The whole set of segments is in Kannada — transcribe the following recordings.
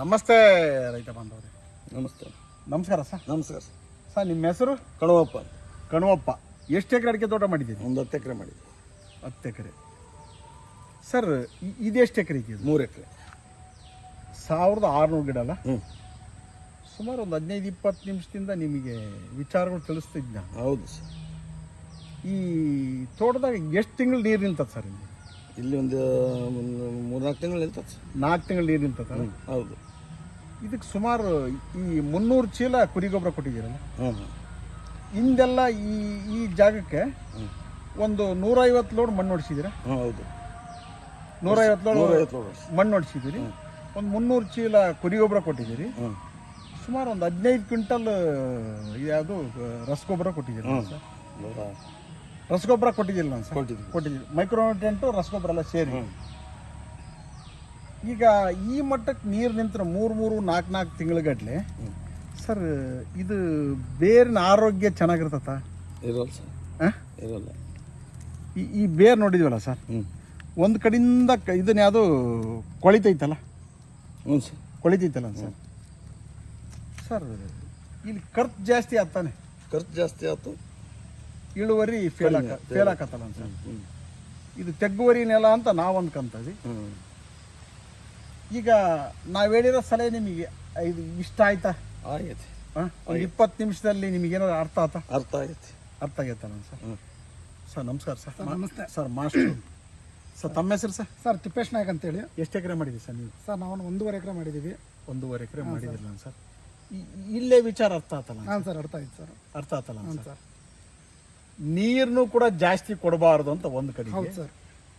ನಮಸ್ತೆ ರೈತ ಬಾಂಧವ್ರೆ. ನಮಸ್ತೆ. ನಮಸ್ಕಾರ ಸರ್. ನಮಸ್ಕಾರ ಸರ್. ಸರ್ ನಿಮ್ಮ ಹೆಸರು? ಕಣವಪ್ಪ ಕಣವಪ್ಪ. ಎಷ್ಟು ಎಕರೆ ಅಡಿಕೆ ತೋಟ ಮಾಡಿದ್ದೀನಿ ಒಂದು ಹತ್ತು ಎಕರೆ ಮಾಡಿದ್ದೆ ಹತ್ತು ಎಕರೆ. ಸರ್ ಇದು ಎಷ್ಟು ಎಕರೆ ಇದೆ ಮೂರು ಎಕರೆ. ಸಾವಿರದ ಆರುನೂರು ಗಿಡ ಅಲ್ಲ? ಹ್ಞೂ ಸುಮಾರು ಒಂದು ಹದಿನೈದು ಇಪ್ಪತ್ತು ನಿಮಿಷದಿಂದ ನಿಮಗೆ ವಿಚಾರಗಳು ತಿಳಿಸ್ತಿದ್ದ ಹೌದು ಸರ್. ಈ ತೋಟದಾಗ ಎಷ್ಟು ತಿಂಗಳು ನೀರು ನಿಂತದ ಸರ್ ಇಲ್ಲಿ ಇಲ್ಲಿ ಒಂದು ಮೂರ್ನಾಲ್ಕು ತಿಂಗಳು ನಿಲ್ತದೆ ಸರ್. ನಾಲ್ಕು ತಿಂಗಳು ನೀರು ನಿಂತದ? ಹ್ಞೂ ಹೌದು. ಇದಕ್ಕೆ ಸುಮಾರು ಈ ಮುನ್ನೂರು ಚೀಲ ಕುರಿ ಗೊಬ್ಬರ ಕೊಟ್ಟಿದ್ದೀರಲ್ಲ ಹಿಂದೆಲ್ಲ ಈ ಈ ಜಾಗಕ್ಕೆ ಒಂದು ನೂರೈವತ್ತು ಲೋಡ್ ಮಣ್ಣು ಹೊಡಿಸಿದ್ದೀರಾ? ಹೌದು. ನೂರೈವತ್ತು ಲೋಡ್ ನೂರೈವತ್ತು ಮಣ್ಣು ಹೊಡಿಸಿದ್ದೀರಿ. ಒಂದು ಮುನ್ನೂರು ಚೀಲ ಕುರಿ ಗೊಬ್ಬರ ಕೊಟ್ಟಿದ್ದೀರಿ. ಹ್ಞೂ ಸುಮಾರು ಒಂದು ಹದಿನೈದು ಕ್ವಿಂಟಲ್ ಯಾವುದು ರಸಗೊಬ್ಬರ ಕೊಟ್ಟಿದ್ದೀರಿ ಹ್ಞೂ ಸರ್? ನೂರ ರಸಗೊಬ್ಬರ ಕೊಟ್ಟಿದ್ದಿಲ್ಲ ನಾನು ಸರ್? ಕೊಟ್ಟಿದ್ವಿ ಕೊಟ್ಟಿದ್ದೀರಿ ಮೈಕ್ರೋನ್ಯೂಟ್ರೆಂಟು ರಸಗೊಬ್ಬರ ಎಲ್ಲ ಸೇರಿ. ಹ್ಞೂ ಈಗ ಈ ಮಟ್ಟಕ್ಕೆ ನೀರು ನಿಂತರ ಮೂರು ಮೂರು ನಾಲ್ಕು ನಾಲ್ಕು ತಿಂಗಳಗಟ್ಲೆ ಸರ್ ಇದು ಬೇರಿನ ಆರೋಗ್ಯ ಚೆನ್ನಾಗಿರ್ತತ ಇರೋಲ್ಲ ಸರ್. ಹಾಂ ಇರೋಲ್ಲ. ಈ ಈ ಬೇರ್ ನೋಡಿದ್ವಲ್ಲ ಸರ್? ಹ್ಞೂ ಒಂದು ಕಡೆಯಿಂದ ಕ- ಇದನ್ನ ಯಾವುದು ಕೊಳಿತೈತಲ್ಲ? ಹ್ಞೂ ಸರ್. ಕೊಳಿತೈತಲ್ಲ ಸರ್ ಸರ್ ಇಲ್ಲಿ ಖರ್ಚು ಜಾಸ್ತಿ ಆಗ್ತಾನೆ. ಖರ್ಚು ಜಾಸ್ತಿ ಆಯ್ತು ಇಳುವರಿ ಫೇಲ್ ಆಕ ಫೇಲ್ ಆಕತ್ತಲ್ಲ ಸರ್. ಹ್ಞೂ ಇದು ತೆಗ್ಗುವರಿ ನೆಲ ಅಂತ ನಾವು ಅಂದ್ಕೊಂತೀವಿ ಹ್ಞೂ ಈಗ ನಾವು ಹೇಳಿರೋ ಸಲಹೆ ನಿಮಗೆ ಇದು ಇಷ್ಟ ಆಯ್ತಾ? ಆಗೈತಿ? ಒಂದು ಇಪ್ಪತ್ತು ನಿಮಿಷದಲ್ಲಿ ನಿಮಗೇನಾದ್ರು ಅರ್ಥ ಆಯ್ತಾ? ಅರ್ಥ ಆಗೈತಿ ಅರ್ಥ ಆಗೈತಲ್ಲ ಸರ್? ಹ್ಞೂ ಸರ್ ನಮಸ್ಕಾರ ಸರ್. ನಮಸ್ತೆ. Sir master. ಸರ್ ತಮ್ಮ ಹೆಸರು ಸರ್? ಸರ್ ತಿಪ್ಪೇಶ್ ನಾಯಕ್ ಅಂತೇಳಿ. ಎಷ್ಟು ಎಕರೆ ಮಾಡಿದ್ದೀವಿ ಸರ್ ನೀವು? ಸರ್ ನಾವು ಒಂದೂವರೆ ಎಕರೆ ಮಾಡಿದ್ದೀವಿ. ಒಂದೂವರೆ ಎಕರೆ ಮಾಡಿದಿಲ್ಲ ಸರ್. ಇಲ್ಲೇ ವಿಚಾರ ಅರ್ಥ ಆತಲ್ಲ ಹಾಂ ಸರ್? ಅರ್ಥ ಆಯ್ತು ಸರ್. ಅರ್ಥ ಆತಲ್ಲ ಸರ್? ನೀರನ್ನು ನೀರ್ನು ಕೂಡ ಜಾಸ್ತಿ ಕೊಡಬಾರ್ದು ಅಂತ ಒಂದು ಕಡೆ ಹೌದು ಸರ್.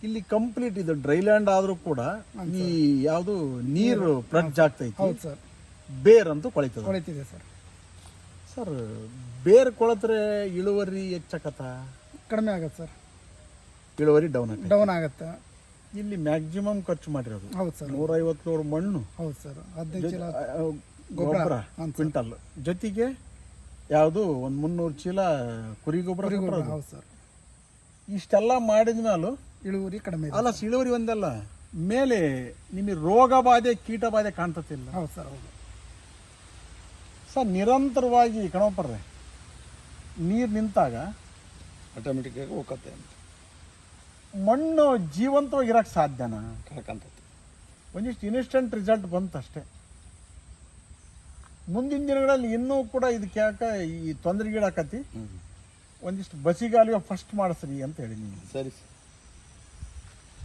ಇಲ್ಲಿ ಕಂಪ್ಲೀಟ್ ಇದು ಡ್ರೈಲ್ಯಾಂಡ್ ಆದ್ರೂ ಕೂಡ ಈ ಯಾವುದು ನೀರು ಪ್ರಜ್ ಆಗ್ತೈತಿ ಹೌದು ಸರ್. ಬೇರ್ ಅಂತೂ ಕೊಳಿತದ. ಕೊಳಿತಿದೆ ಸರ್. ಸರ್ ಬೇರ್ ಕೊಳತ್ರೆ ಇಳುವರಿ ಹೆಚ್ಚಕತ್ತ? ಕಡಿಮೆ ಆಗತ್ತೆ ಸರ್. ಇಳುವರಿ ಡೌನ್ ಆಗುತ್ತೆ. ಡೌನ್ ಆಗತ್ತೆ. ಇಲ್ಲಿ ಮ್ಯಾಕ್ಸಿಮಮ್ ಖರ್ಚು ಮಾಡಿರೋದು. ಹೌದು ಸರ್. ನೂರೈವತ್ತು ಲೋಡ್ ಮಣ್ಣು. ಹೌದು ಸರ್. ಹದಿನೈದು ಚೀಲ ಗೊಬ್ಬರ. ಕ್ವಿಂಟಲ್. ಜೊತೆಗೆ ಯಾವುದು ಒಂದು ಮುನ್ನೂರು ಚೀಲ ಕುರಿ ಗೊಬ್ಬರ ಹೌದು ಸರ್. ಇಷ್ಟೆಲ್ಲ ಮಾಡಿದ ಮೇಲೂ ಇಳುವರಿ ಕಡಿಮೆ ಇದೆ. ಅಲ್ಲ ಇಳುವರಿ ಒಂದಲ್ಲ. ಮೇಲೆ ನಿಮಗೆ ರೋಗ ಬಾಧೆ ಕೀಟ ಬಾಧೆ ಕಾಣ್ತತಿಲ್ಲ. ಹೌದು ಸರ್ ಹೌದು. ಸರ್ ನಿರಂತರವಾಗಿ ಕಣಪರ್ರೆ ನೀರು ನಿಂತಾಗ ಆಟೋಮೆಟಿಕ್ಕಾಗಿ ಹೋಗತ್ತೆ ಅಂತ. ಮಣ್ಣು ಜೀವಂತವಾಗಿ ಇರಕ್ಕೆ ಸಾಧ್ಯನಾ? ಕಳ್ಕಂತೈತಿ ಒಂದಿಷ್ಟು ಇನ್ಸ್ಟೆಂಟ್ ರಿಸಲ್ಟ್ ಬಂತಷ್ಟೇ ಮುಂದಿನ ದಿನಗಳಲ್ಲಿ ಇನ್ನೂ ಕೂಡ ಇದಕ್ಕೆ ಯಾಕೆ ಈ ತೊಂದರೆಗೀಡಾಕತಿ ಹ್ಞೂ ಒಂದಿಷ್ಟು ಬಸಿಗಾಲಿಗೆ ಫಸ್ಟ್ ಮಾಡಿಸ್ರಿ ಅಂತ ಹೇಳಿ ನೀವು ಸರಿ ಸರ್.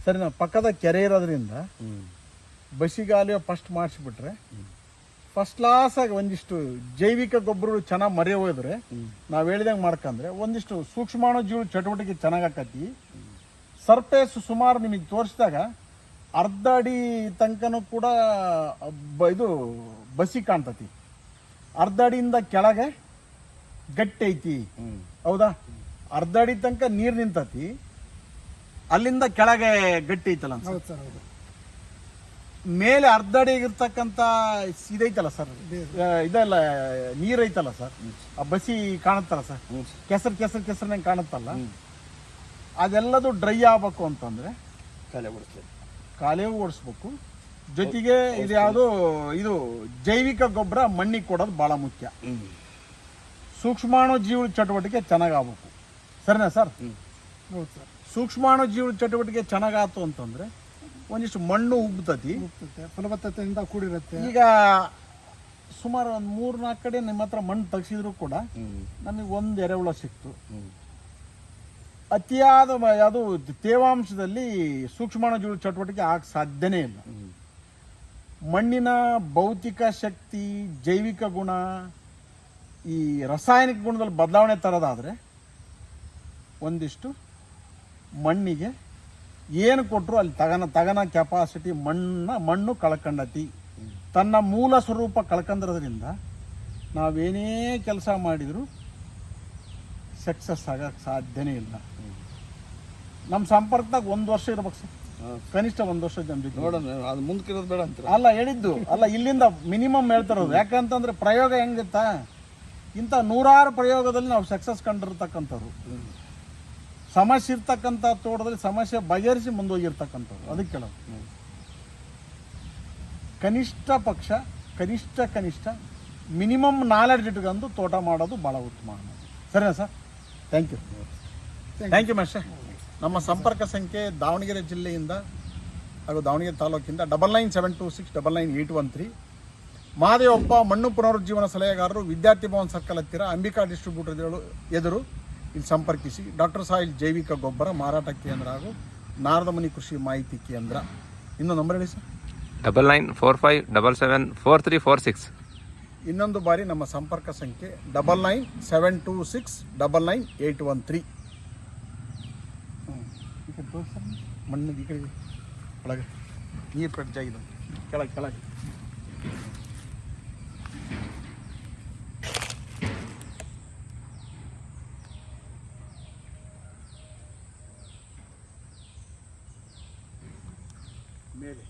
ಸರಿ ನಾವು ಪಕ್ಕದ ಕೆರೆ ಇರೋದ್ರಿಂದ ಬಸಿಗಾಲಿಯೋ ಫಸ್ಟ್ ಮಾಡಿಸ್ಬಿಟ್ರೆ ಫಸ್ಟ್ ಕ್ಲಾಸಾಗಿ ಒಂದಿಷ್ಟು ಜೈವಿಕ ಗೊಬ್ಬರಗಳು ಚೆನ್ನಾಗಿ ಮರೆ ಹೋದ್ರೆ ನಾವು ಹೇಳಿದಂಗೆ ಮಾಡ್ಕಂದ್ರೆ ಒಂದಿಷ್ಟು ಸೂಕ್ಷ್ಮಾಣು ಜೀವ ಚಟುವಟಿಕೆ ಚೆನ್ನಾಗಿ ಆಕತಿ ಸರ್ಫೇಸ್ ಸುಮಾರು ನಿಮಗೆ ತೋರಿಸಿದಾಗ ಅರ್ಧ ಅಡಿ ತನಕನೂ ಕೂಡ ಬ- ಇದು ಬಸಿ ಕಾಣ್ತತಿ. ಅರ್ಧ ಅಡಿಯಿಂದ ಕೆಳಗೆ ಗಟ್ಟಿ ಐತಿ ಹೌದಾ? ಅರ್ಧ ಅಡಿ ತನಕ ನೀರು ನಿಂತತಿ. ಅಲ್ಲಿಂದ ಕೆಳಗೆ ಗಟ್ಟಿ ಐತಲ್ಲ ಅನ್ಸುತ್ತೆ. ಹೌದು ಸರ್ ಹೌದು. ಮೇಲೆ ಅರ್ಧ ಅಡಿ ಇರ್ತಕ್ಕಂತ ಇದೈತಲ್ಲ ಸರ್ ಇದೆಲ್ಲ ನೀರೈತಲ್ಲ ಸರ್? ಆ ಬಸಿ ಕಾಣುತ್ತಲ್ಲ ಸರ್? ಹ್ಞೂ ಸರ್ ಕೆಸರು ಕೆಸರು ಕೆಸರಿನಂಗೆ ಕಾಣುತ್ತಲ್ಲ? ಅದೆಲ್ಲದು ಡ್ರೈ ಆಗ್ಬೇಕು ಅಂತಂದ್ರೆ ಕಾಲೇ ಬಿಡ್ತೇವೆ ಕಾಲೇ ಓಡಿಸ್ಬೇಕು. ಜೊತೆಗೆ ಇದು ಯಾವುದು? ಇದು ಜೈವಿಕ ಗೊಬ್ಬರ ಮಣ್ಣಿಗೆ ಕೊಡೋದು ಭಾಳ ಮುಖ್ಯ. ಹ್ಞೂ ಸೂಕ್ಷ್ಮಾಣು ಜೀವ ಚಟುವಟಿಕೆ ಚೆನ್ನಾಗ್ ಆಗ್ಬೇಕು. ಸರಿನಾ ಸರ್? ಹ್ಞೂ ಹೌದು ಸರ್. ಸೂಕ್ಷ್ಮಾಣು ಜೀವ ಚಟುವಟಿಕೆ ಚೆನ್ನಾಗಾತು ಅಂತಂದ್ರೆ ಒಂದಿಷ್ಟು ಮಣ್ಣು ಉಬ್ತತಿ ಹೋಗ್ತೈತೆ ಫಲವತ್ತತೆಯಿಂದ ಕೂಡಿರುತ್ತೆ. ಈಗ ಸುಮಾರು ಒಂದು ಮೂರು ನಾಲ್ಕು ಕಡೆ ನಿಮ್ಮ ಹತ್ರ ಮಣ್ಣು ತೆಗ್ಸಿದ್ರು ಕೂಡ ನಮಗೆ ಒಂದು ಎರೆಹುಳ ಸಿಕ್ತು. ಅತಿಯಾದ ಅದು ಯಾವುದು ತೇವಾಂಶದಲ್ಲಿ ಸೂಕ್ಷ್ಮಾಣು ಜೀವ ಚಟುವಟಿಕೆ ಆಗ ಸಾಧ್ಯನೇ ಇಲ್ಲ. ಮಣ್ಣಿನ ಭೌತಿಕ ಶಕ್ತಿ ಜೈವಿಕ ಗುಣ ಈ ರಾಸಾಯನಿಕ ಗುಣದಲ್ಲಿ ಬದಲಾವಣೆ ತರೋದಾದರೆ ಒಂದಿಷ್ಟು ಮಣ್ಣಿಗೆ ಏನು ಕೊಟ್ಟರು ಅಲ್ಲಿ ತಗನ ತಗನ ಕೆಪಾಸಿಟಿ ಮಣ್ಣ ಮಣ್ಣು ಕಳ್ಕೊಂಡತಿ. ತನ್ನ ಮೂಲ ಸ್ವರೂಪ ಕಳ್ಕೊಂಡ್ರದ್ರಿಂದ ನಾವೇನೇ ಕೆಲಸ ಮಾಡಿದರೂ ಸಕ್ಸಸ್ ಆಗಕ್ಕೆ ಸಾಧ್ಯನೇ ಇಲ್ಲ. ನಮ್ಮ ಸಂಪರ್ಕದಾಗ ಒಂದು ವರ್ಷ ಇರ್ಬೇಕು ಸರ್. ಕನಿಷ್ಠ ಒಂದು ವರ್ಷ ಜನ ನೋಡೋಣ ಅದು ಮುಂದಕ್ಕಿರೋದು ಬೇಡ ಅಂತ ಅಲ್ಲ ಹೇಳಿದ್ದು. ಅಲ್ಲ ಇಲ್ಲಿಂದ ಮಿನಿಮಮ್ ಹೇಳ್ತಿರೋದು. ಯಾಕಂತಂದ್ರೆ ಪ್ರಯೋಗ ಹೆಂಗಿತ್ತ? ಇಂಥ ನೂರಾರು ಪ್ರಯೋಗದಲ್ಲಿ ನಾವು ಸಕ್ಸಸ್ ಕಂಡಿರ್ತಕ್ಕಂಥವ್ರು. ಸಮಸ್ಯೆ ಇರ್ತಕ್ಕಂಥ ತೋಟದಲ್ಲಿ ಸಮಸ್ಯೆ ಬಗೆಹರಿಸಿ ಮುಂದೋಗಿರ್ತಕ್ಕಂಥವ್ರು. ಅದಕ್ಕೆ ಕೇಳೋದು ಕನಿಷ್ಠ ಪಕ್ಷ ಕನಿಷ್ಠ ಕನಿಷ್ಠ ಮಿನಿಮಮ್ ನಾಲೆಡ್ಜ್ ಇಟ್ಕೊಂಡು ತೋಟ ಮಾಡೋದು ಭಾಳ ಉತ್ತಮ ಸರಿನಾ sir? Thank you thank you master. ನಮ್ಮ ಸಂಪರ್ಕ ಸಂಖ್ಯೆ ದಾವಣಗೆರೆ ಜಿಲ್ಲೆಯಿಂದ ಹಾಗೂ Davanagere ತಾಲೂಕಿಂದ double nine seven two six double nine eight one three Mahadevappa ಮಣ್ಣು ಪುನರುಜ್ಜೀವನ ಸಲಹೆಗಾರರು ವಿದ್ಯಾರ್ಥಿ ಭವನ್ ಸರ್ಕಲ್ ಹತ್ತಿರ ಅಂಬಿಕಾ ಡಿಸ್ಟ್ರಿಬ್ಯೂಟರ್ಗಳು ಎದುರು ಇಲ್ಲಿ ಸಂಪರ್ಕಿಸಿ. ಡಾಕ್ಟರ್ ಸಾಯಿಲ್ ಜೈವಿಕ ಗೊಬ್ಬರ ಮಾರಾಟ ಕೇಂದ್ರ ಹಾಗೂ ನಾರದಮನಿ ಕೃಷಿ ಮಾಹಿತಿ ಕೇಂದ್ರ. ಇನ್ನೊಂದು ನಂಬರ್ ಹೇಳಿ sir double nine four five double seven four three four six ಇನ್ನೊಂದು ಬಾರಿ ನಮ್ಮ ಸಂಪರ್ಕ ಸಂಖ್ಯೆ double nine seven two six double nine eight one three ಮಣ್ಣಿಗೆ ಈ ಕಡೆ ಒಳಗೆ ನೀರು ಪೆಟ್ಟಾಗಿದೆ ಕೆಳಗೆ ಕೆಳಗೆ. ಮೇಲೆ